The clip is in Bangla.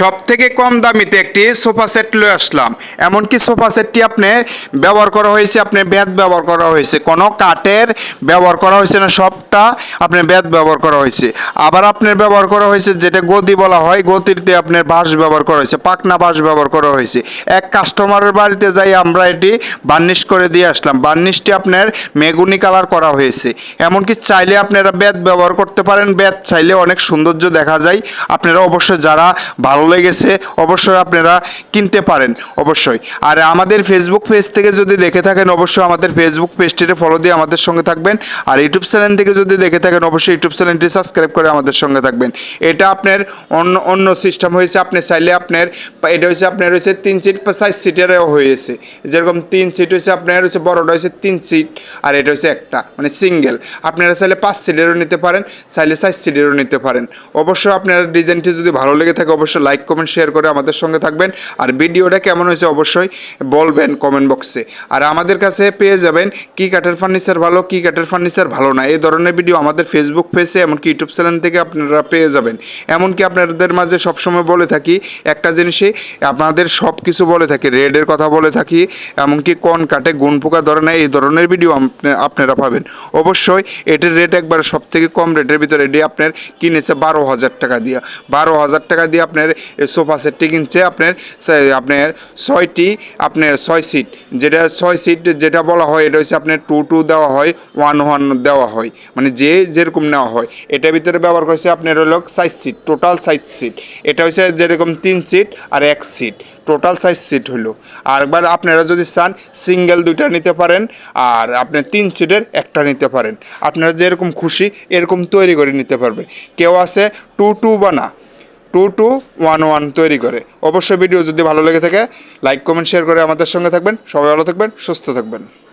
সব থেকে কম দামিতে একটি সোফা সেট লয়ে আসলাম। এমনকি সোফা সেটটি আপনার ব্যবহার করা হয়েছে আপনার ব্যাত ব্যবহার করা হয়েছে। কোনো কাঠের ব্যবহার করা হয়েছে না, সবটা আপনার ব্যাত ব্যবহার করা হয়েছে। আবার আপনার ব্যবহার করা হয়েছে যেটা গদি বলা হয় গতিতে আপনার বাঁশ ব্যবহার করা হয়েছে পাকনা বাঁশ ব্যবহার করা হয়েছে। এক কাস্টমারের বাড়িতে যাই আমরা এটি বার্নিশ করে দিয়ে আসলাম। বার্নিশটি আপনার মেগুনি কালার করা হয়েছে। এমনকি চাইলে আপনারা ব্যাত ব্যবহার করতে পারেন। ব্যাত চাইলে অনেক সৌন্দর্য দেখা যায়। আপনারা অবশ্যই যারা ভালো লেগেছে অবশ্যই আপনারা কিনতে পারেন, অবশ্যই। আর আমাদের ফেসবুক পেজ থেকে যদি দেখে থাকেন, অবশ্যই আমাদের ফেসবুক পেজটিতে ফলো দিয়ে আমাদের সঙ্গে থাকবেন। আর ইউটিউব চ্যানেল থেকে যদি দেখে থাকেন, অবশ্যই ইউটিউব চ্যানেলটি সাবস্ক্রাইব করে আমাদের সঙ্গে থাকবেন। এটা আপনার অন্য অন্য সিস্টেম হয়েছে, আপনি চাইলে আপনার, এটা হচ্ছে আপনার হচ্ছে তিন সিট সাইজ সিটেরও হয়েছে। যেরকম তিন সিট হচ্ছে আপনার হচ্ছে বড়টা হচ্ছে তিন সিট আর এটা হচ্ছে একটা মানে সিঙ্গেল আপনারা চাইলে পাঁচ সিটেরও নিতে পারেন, চাইলে সাইজ সিটেরও নিতে পারেন। অবশ্যই আপনার ডিজাইনটি যদি ভালো লেগে থাকে, অবশ্যই লাইক কমেন্ট শেয়ার করে আমাদের সঙ্গে থাকবেন। আর ভিডিওটা কেমন হয়েছে অবশ্যই বলবেন কমেন্ট বক্সে আর আমাদের কাছে পেয়ে যাবেন কি কাঠের ফার্নিচার ভালো, কি কাঠের ফার্নিচার ভালো না। এই ধরনের ভিডিও আমাদের ফেসবুক পেজে এমনকি ইউটিউব চ্যানেল থেকে আপনারা পেয়ে যাবেন। এমনকি আপনাদের মাঝে সবসময় বলে থাকি, একটা জিনিসই, আপনাদের সব কিছু বলে থাকি রেডের কথা বলে থাকি, এমনকি কোন কাঠে গুণ পোকা ধরে না, এই ধরনের ভিডিও আপনি- আপনারা পাবেন। অবশ্যই এটির রেট একবার সব থেকে কম রেটের ভিতরে এটি আপনার কিনেছে বারো হাজার টাকা দিয়ে। বারো হাজার টাকা দিয়ে আপনার সোফা সেটটি কিনছে আপনার আপনার ছয়টি, আপনার ছয় সিট। যেটা ছয় সিট যেটা বলা হয়, এটা হচ্ছে আপনার টু টু দেওয়া হয় ওয়ান ওয়ান দেওয়া হয়। মানে যে যেরকম নেওয়া হয়। এটার ভিতরে ব্যবহার করছে আপনার হলো size sheet total size sheet এটা হচ্ছে যেরকম তিন সিট আর এক সিট টোটাল সাইজ সিট হলো। আর একবার আপনারা যদি চান সিঙ্গেল দুইটা নিতে পারেন আর আপনি তিন সিটের একটা নিতে পারেন। আপনারা যেরকম খুশি এরকম তৈরি করে নিতে পারবেন। কেউ আছে টু টু বানা টু টু ওয়ান ওয়ান তৈরি করে। অবশ্যই ভিডিও যদি ভালো লেগে থাকে লাইক কমেন্ট শেয়ার করে আমাদের সঙ্গে থাকবেন। সবাই ভালো থাকবেন, সুস্থ থাকবেন।